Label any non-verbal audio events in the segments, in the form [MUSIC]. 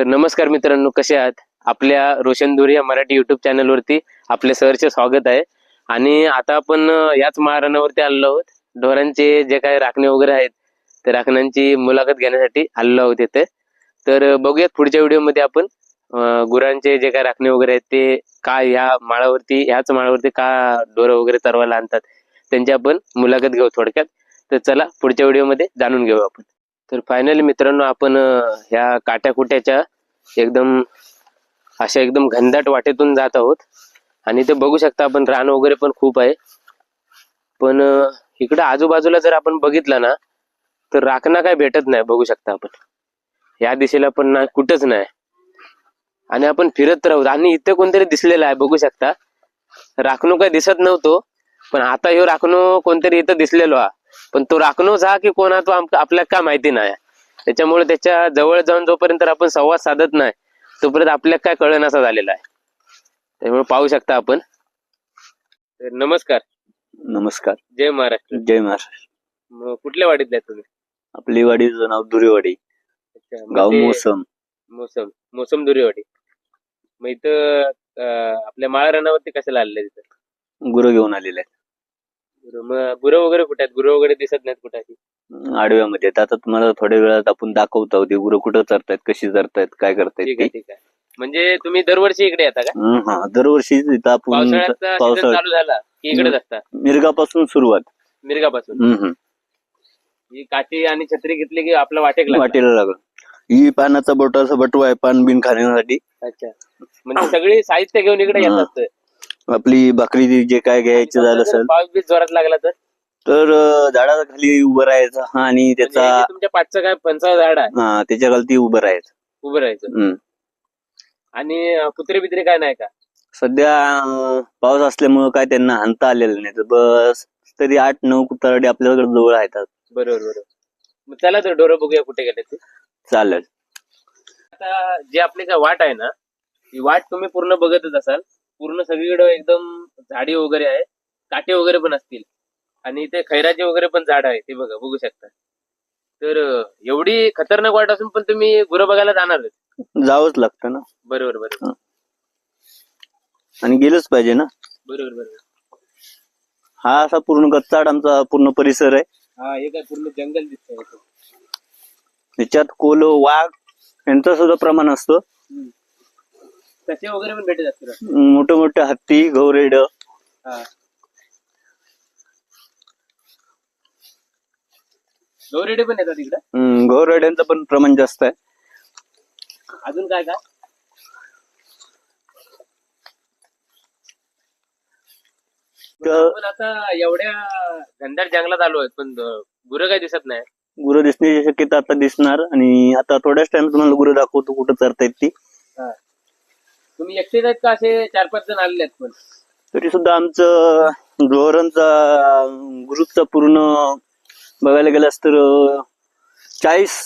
तर नमस्कार मित्रांनो कसे आहात? आपल्या रोशन या मराठी युट्यूब चॅनलवरती आपले सरचे स्वागत आहे. आणि आता आपण याच महाराणावरती आलेलो आहोत. ढोरांचे जे काही राखणे वगैरे आहेत त्या राखण्यांची मुलाखत घेण्यासाठी आलेलो आहोत इथे. तर बघूयात पुढच्या व्हिडिओमध्ये आपण गुरांचे जे काय राखणे वगैरे आहेत ते का ह्या माळावरती ह्याच माळावरती का डोरं वगैरे तरवायला आणतात त्यांची आपण मुलाखत घेऊ थोडक्यात. तर चला पुढच्या व्हिडिओमध्ये जाणून घेऊ आपण. तर फायनली मित्रांनो आपण ह्या काट्याकुट्याच्या एकदम अशा एकदम घनदाट वाटेतून जात आहोत. आणि ते बघू शकता आपण रान वगैरे पण खूप आहे. पण इकडं आजूबाजूला जर आपण बघितलं ना तर राखणा काय भेटत नाही बघू शकता आपण. या दिशेला पण ना कुठंच नाही. आणि आपण फिरत राहू. आणि इथं कोणतरी दिसलेलं आहे बघू शकता. राखणू काय दिसत नव्हतो पण आता ह्यो राखणू कोणतरी इथं दिसलेलो हा पण तो राखणूच हा की कोणा तो आम- आपल्याला काय माहिती नाही. त्याच्यामुळे त्याच्याजवळ जाऊन जोपर्यंत आपण संवाद साधत नाही तोपर्यंत आपल्याला काय कळण असा झालेला आहे. त्यामुळे पाहू शकता आपण. तर नमस्कार. नमस्कार. जय महाराष्ट्र जय महाराष्ट्र मग कुठल्या वाडीतले आहे तुम्ही? आपली वाडीचं नाव दुरेवाडी अच्छा, मग गाव ते- मोसम. मोसम. मोसम दुरीवाडी मग इथं अं, आपल्या माळरानावरती कशाला आलेले तिथं गुरं घेऊन आलेले गुरं मग गुरं वगैरे कुठे आहेत? गुरं वगैरे दिसत नाहीत कुठे आडव्यामध्ये आहेत. आता तुम्हाला थोड्या वेळात आपण दाखवतो. ते गुरं कुठं चरतायत कशी चरतायत काय करतायत ठीक ते. आहे ठीक आहे. म्हणजे तुम्ही दरवर्षी इकडे येता का? हं, हा दरवर्षी इथं आपण पावसाळ्याचा सीझन पावसाळ्यात चालू झाला की इकडेच असता? मिरगापासून सुरुवात. मिरगापासून? हं, हं. ही काठी आणि छत्री घेतली की आपला वाटेक लागला. वाटेला लागल. ही पानाचा बोटाचा बटवा आहे पान बिन खाण्यासाठी. अच्छा. म्हणजे सगळी साहित्य घेऊन इकडे हा. येतात आपली भाकरी जे काय घ्यायचं झालं असेल. पाऊस बीस जोरात लागला तर? तर अं, झाडाच्या खाली उभं राहायचं. हा, आणि म्हणजे त्याचा हे जे तुमच्या पाठचं काय पंचावन्न झाड आहे? हा त्याच्या खालती उभं राहायचं. उभं राहायचं. हं. आणि अं, कुत्रे बित्रे काय नाही का? सध्या अं, पाऊस असल्यामुळं काय त्यांना हाणता आलेलं नाही. तर बस तरी आठ नऊ कुत्राडे आपल्याकडे जवळ आहेत बरोबर बरोबर. मग चला तर डोरं बघूया कुठे गेले ते. चालेल. आता जे आपली काय वाट आहे ना ही वाट तुम्ही पूर्ण बघतच असाल. पूर्ण सगळीकडे एकदम झाडी वगैरे आहे काटे वगैरे पण असतील. आणि ते खैराचे वगैरे पण झाड आहे ते बघा बघू शकता. तर एवढी खतरनाक वाट असून पण तुम्ही गुरं बघायला जाणार जावंच लागतं ना. बरोबर बरोबर. आणि गेलंच पाहिजे ना. बरोबर बरोबर. हा असा पूर्ण गच्चाड आमचा पूर्ण परिसर आहे. हा हे काय पूर्ण जंगल दिसतंय. त्याच्यात कोल वाघ यांचं सुद्धा प्रमाण असतं. हम्म. ससे वगैरे पण मोठे मोठे हत्ती गौरेड. हा. गौरेडे पण येतात तिकडं गौरेड्यांचं पण प्रमाण जास्त आहे. अजून काय काय? तर आता एवढ्या घनदाट जंगलात आलो आहेत पण गुरं काय दिसत नाही. गुरं दिसण्याची शक्यता आता दिसणार आणि आता थोड्याच टाइम तुम्हाला गुरं दाखवतो कुठं चरतायत ती. तुम्ही एकटेच आहेत का असे चार पाच जण आलेले आहेत पण? तरी सुद्धा आमचं धोरणचा ग्रुपचा पूर्ण बघायला गेलास तर चाळीस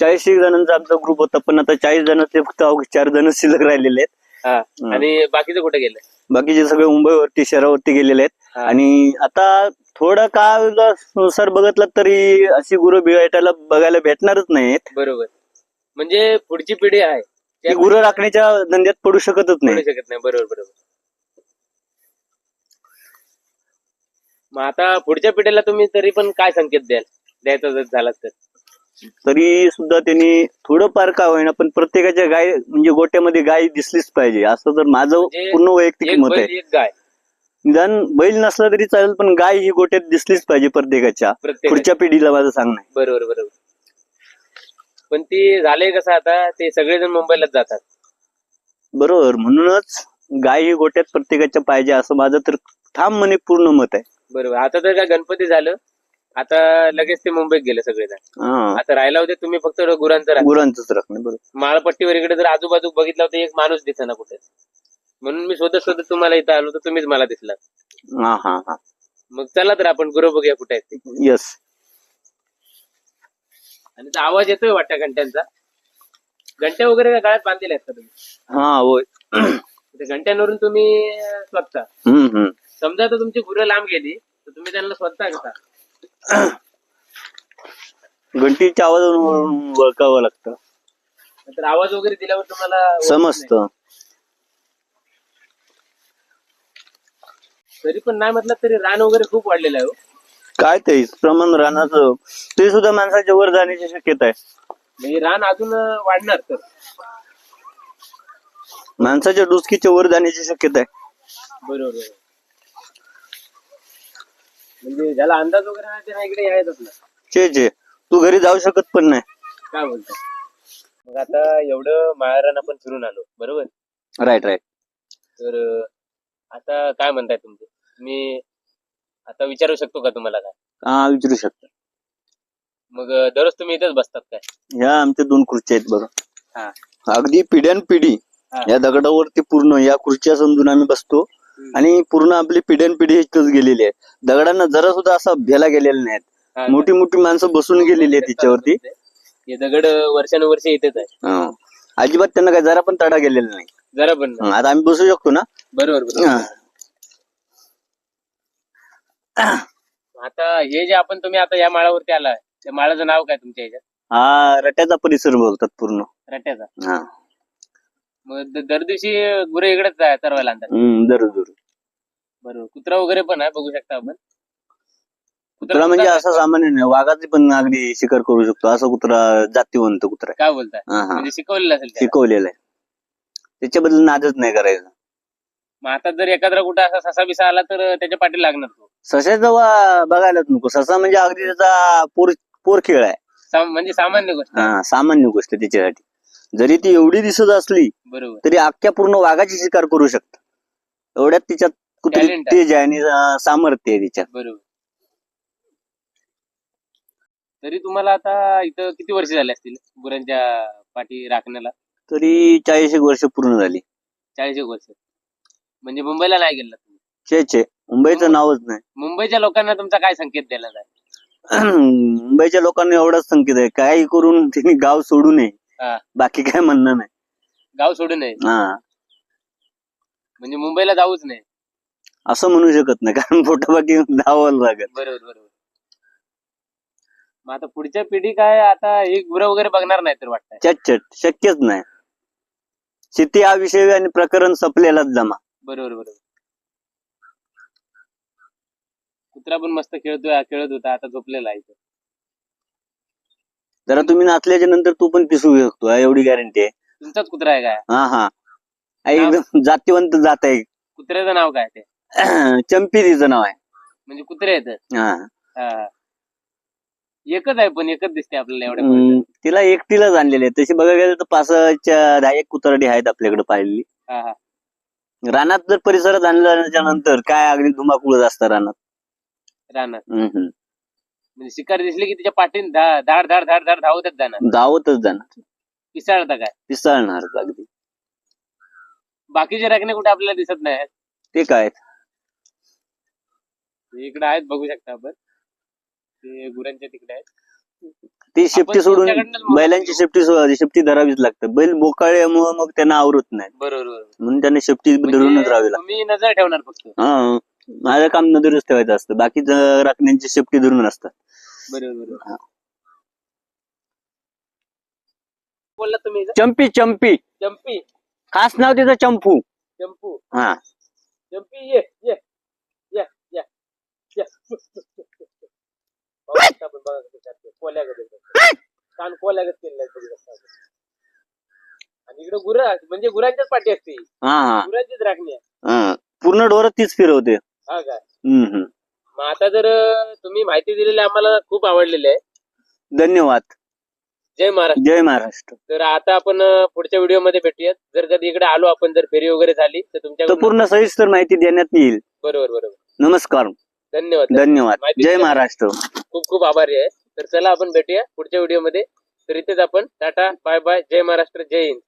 चाळीस एक जणांचा आमचा ग्रुप होता पण आता चाळीस जणांचे फक्त अवघे चार जण शिल्लक राहिलेले आहेत. हा. हम्म. आणि बाकीचे कुठे गेले? बाकीचे सगळे मुंबईवरती शहरावरती गेलेले आहेत. हा. आणि आता थोडं काळ सर बघितलं तरी अशी गुरं भेटायला बघायला भेटणारच नाहीत. बरोबर. म्हणजे पुढची पिढी आहे. ती गुरं राखण्याच्या धंद्यात पडू शकतच पडू नाही. शकत नाही. बरोबर बरोबर. मग आता पुढच्या पिढीला तुम्ही तरी पण काय संकेत द्याल? द्यायचा जर झाला तर. तरी सुद्धा त्यांनी थोडंफार का होईना पण प्रत्येकाच्या गाय म्हणजे गोट्यामध्ये गाय दिसलीच पाहिजे. असं तर माझं म्हणजे पूर्ण वैयक्तिक एक मत बैल आहे. एक गाय. निदान बैल नसला तरी चालेल पण गाय ही गोट्यात दिसलीच पाहिजे प्रत्येकाच्या. प्रत्येक पुढच्या पिढीला माझं सांगणं आहे. बरोबर बरोबर. पण ती झालंय कसं आता ते सगळेजण मुंबईलाच जातात. बरोबर म्हणूनच गाय ही गोट्यात प्रत्येकाच्या पाहिजे असं माझं तर ठाम म्हणे पूर्ण मत आहे. बरोबर आता तर काय गणपती झालं आता लगेच ते मुंबईत गेले सगळेजण. हा. आता राहिला होते तुम्ही फक्त गुरांचं राहा गुरांचंच राखणे बरोबर. माळपट्टीवर इकडे जर आजूबाजू बघितला होता एक माणूस दिसेना कुठे. म्हणून मी शोधत शोधत तुम्हाला इथं आलो तर तुम्हीच मला दिसला. हा हा हा. मग चला तर आपण गुरु बघूया कुठे आहेत ते. यस आणि तो आवाज येतोय वाटतं घंट्यांचा. घंट्या वगैरे काय गळ्यात बांधलेल्या आहेत का तुम्ही? हा होय. त्या घंट्यांवरून तुम्ही अं, स्वतः. हम्म हम्म. समजा तर तुमची गुरं लांब गेली तर तुम्ही त्यांना स्वतः घेता. घंटीच्या आवाजावरून ओळखावं लागतं. तर आवाज वगैरे दिल्यावर तुम्हाला समजत. नाही. तरी पण नाही म्हटलं तरी रान वगैरे खूप वाढलेलं आहे हो. काय ते प्रमाण रानाचं ते सुद्धा माणसाच्या वर जाण्याची शक्यता आहे. म्हणजे रान अजून वाढणार तर. माणसाच्या डुसकीच्या वर जाण्याची शक्यता आहे. बरोबर बरोबर. म्हणजे ज्याला अंदाज वगैरे नाही इकडे यायचंच ना चे चे तू घरी जाऊ शकत पण नाही. काय बोलतो मग आता एवढं माळरान आपण फिरून आलो बरोबर? राईट राईट तर अं, आता काय म्हणताय तुमचे? मी आता विचारू शकतो का तुम्हाला काय? हा विचारू शकता. मग अं, दररोज तुम्ही इथेच बसतात काय? ह्या आमच्या दोन खुर्च्या आहेत बघा हा. अगदी पिढ्यान पिढी हा. या दगडावरती पूर्ण या खुर्च्या समजून आम्ही बसतो. आणि पूर्ण आपली पिढ्यान पिढी इथंच गेलेली आहे. दगडांना जरा सुद्धा असा भेला गेलेला नाहीत. हा, मोठी मोठी माणसं बसून गेलेली आहेत तिच्यावरती. हे दगड वर्षानुवर्ष इथेच आहे. हा. अजिबात त्यांना काय जरा पण तडा गेलेला नाही. जरा पण नाही. आता आम्ही बसू शकतो ना? बरोबर बरोबर. हा. आता हे जे आपण तुम्ही आता या माळावरती आलाय त्या माळाचं नाव काय तुमच्या ह्याच्यात? हा रट्याचा परिसर बोलतात पूर्ण. रट्याचा? हा. मग द- दर दिवशी गुरे इकडेच आहे चरवायला आणतात. हम्म, बरोबर कुत्रा वगैरे पण आहे बघू शकता आपण. कुत्रा म्हणजे असं सामान्य नाही वाघाची पण अगदी शिकार करू शकतो असं कुत्रा जातीवंत कुत्रा. आहे. काय बोलताय? हा हा. म्हणजे शिकवलेलं असेल त्याला. शिकवलेलं आहे. त्याच्याबद्दल नादच नाही करायचं. मग आता जर एखादा कुठं असा ससा बिसा आला तर त्याच्या पाठी लागणार तो. सशाचा बघायलाच नको. ससा म्हणजे अगदी त्याचा पोर पोर खेळ आहे. साम- म्हणजे सामान्य गोष्ट. हा सामान्य गोष्ट त्याच्यासाठी. जरी ती एवढी दिसत असली बरोबर. तरी अख्ख्या पूर्ण वाघाची शिकार करू शकत. एवढ्यात तिच्यात Talent आहे. तेज आहे आणि अं, सामर्थ्य आहे तिच्यात. बरोबर. तरी तुम्हाला आता इथं किती वर्ष झाले असतील गुरांच्या पाठी राखण्याला? तरी चाळीस एक वर्ष पूर्ण झाली. चाळीस एक वर्ष. म्हणजे मुंबईला नाही गेला तुम्ही? छे छे मुंबईचं नावच नाही. [CLEARS THROAT] मुंबईच्या लोकांना तुमचा काय संकेत जाय मुंबईच्या लोकांना एवढाच संकेत आहे. काही करून त्यांनी गाव सोडू नये. हा. बाकी काय म्हणणं नाही. गाव सोडू नये? हा. म्हणजे मुंबईला जाऊच नाही असं म्हणू शकत नाही कारण पोटापाठी धावावं लागत बरोबर बरोबर. मग आता पुढच्या पिढी काय आता हे गुरं वगैरे बघणार नाही तर वाटतंय. चट चट. शक्यच नाही. शेती हा विषय आणि प्रकरण संपलेलाच जमा. बरोबर बरोबर. कुत्रा पण मस्त खेळतोय खेळत होता आता झोपलेला आहे. जरा तुम्ही नाचल्याच्या नंतर तू पण पिसू शकतो हा, एवढी गॅरंटी आहे. तुमचाच कुत्रा आहे काय? हा हा. हा, एकदम जातीवंत जात आहे. कुत्र्याचं नाव काय ते? [CLEARS THROAT] चंपी तिचं नाव आहे. म्हणजे कुत्रे आहेत? हा. एकच आहे पण एकच दिसते आपल्याला एवढ्या हम्म, पर्यंत. तिला एकटीलाच आणलेली आहे तशी बघायला गेलं तर पाचच्या दहा एक कुत्राडी आहेत आपल्याकडे पाहिलेली हा हा. रानात जर परिसरात आणल्याच्या नंतर काय अगदी धुमाकूळच असतं रानात. राहणार हम्म. म्हणजे शिकार दिसली की तिच्या पाठीन धा- धाड धाड धाड धाड धावतच जाणार. धावतच जाणार. पिसाळता काय? पिसाळणार अगदी. बाकीचे राखणे कुठे आपल्याला दिसत नाही ते काय? इकडे आहेत बघू शकता आपण. ते गुरांच्या तिकडे आहेत. ती शेपटी सोडून त्यांच्याकडनंच बैलांची शेपटी सो- शेपटी धरावीच लागते. बैल बोकाळल्यामुळे मग त्यांना आवरत नाही. बरोबर बरोबर. म्हणून त्यांना शेपटी धरूनच म्हणजे राहावी लागते तुम्ही नजर ठेवणार फक्त. हा. माझं काम नजरच ठेवायचं असतं. बाकी राखण्यांची शेपटी धरून असतात. बरोबर बरोबर. बोलला तुम्ही? चंपी चंपी. चंपी. खास नाव तिचं चंपू. चंपू. हा. चंपी ये ये. ये ये. ये. बघू शकता आपण, बघा कसं करते. कोल्यागत एकदम. कान कोल्यागत केलेलं आहे बघू शकता आपण. आणि इकडे गुर म्हणजे गुरांच्याच पाठी असते. हा हा. गुरांचीच राखणी आहे. हा. पूर्ण डोर तीच फिरवते. हा काय हम्म हम्म. मग आता जर अं, तुम्ही माहिती दिलेली आम्हाला खूप आवडलेली आहे. धन्यवाद. जय महाराष्ट्र. जय महाराष्ट्र. तर आता आपण अं, पुढच्या व्हिडिओमध्ये भेटूयात. जर कधी इकडे आलो आपण जर फेरी वगैरे झाली तर तर तुमच्या पूर्ण सविस्तर माहिती देण्यात येईल. बरोबर बरोबर. नमस्कार. धन्यवाद. धन्यवाद. जय. महाराष्ट्र. खूप खूप आभारी आहे. तर चला आपण भेटूया पुढच्या व्हिडिओमध्ये तर इथेच आपण टाटा बाय बाय जय महाराष्ट्र जय हिंद.